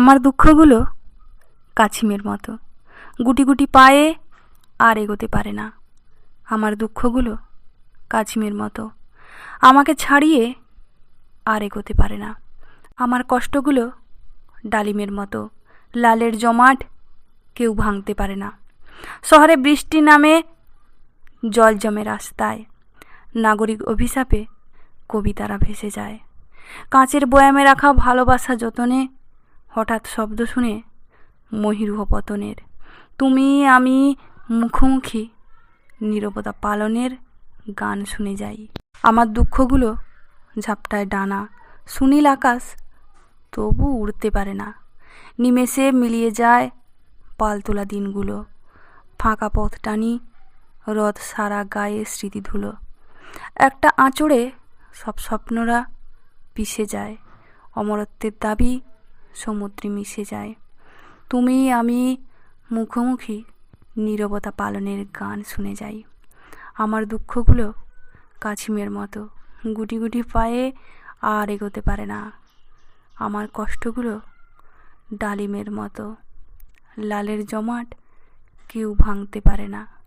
আমার দুঃখগুলো কাছিমের মতো। গুটি গুটি পায়ে আর এগোতে পারে না। আমার দুঃখগুলো কাছিমের মতো। আমাকে ছাড়িয়ে আর এগোতে পারে না। আমার কষ্টগুলো ডালিমের মতো। লালের জমাট কেউ ভাঙতে পারে না। শহরে বৃষ্টি নামে জল জমে রাস্তায়। নাগরিক অভিশাপে কবিতারা ভেসে যায়। কাঁচের বয়ামে রাখা ভালোবাসা যতনে হঠাৎ শব্দ শুনে মহিরুহ পতনের তুমি, আমি মুখোমুখি, নীরবতা পালনের গান শুনে যাই। আমার দুঃখগুলো ঝাপটায় ডানা, সুনীল আকাশ তবু উড়তে পারে না। নিমেষে মিলিয়ে যায় পালতোলা দিনগুলো। ফাঁকা পথ টানি রথ সারা গায়ে স্মৃতি ধুলো একটা আঁচড়ে সব স্বপ্নরা পিষে যায়। অমরত্বের দাবি সমুদ্রে মিশে যায়। তুমি, আমি মুখোমুখি নীরবতা পালনের গান শুনে যাই। আমার দুঃখগুলো কাছিমের মতো, গুটি গুটি পায়ে আর এগোতে পারে না। আমার কষ্টগুলো ডালিমের মতো, লালের জমাট কেউ ভাঙতে পারে না।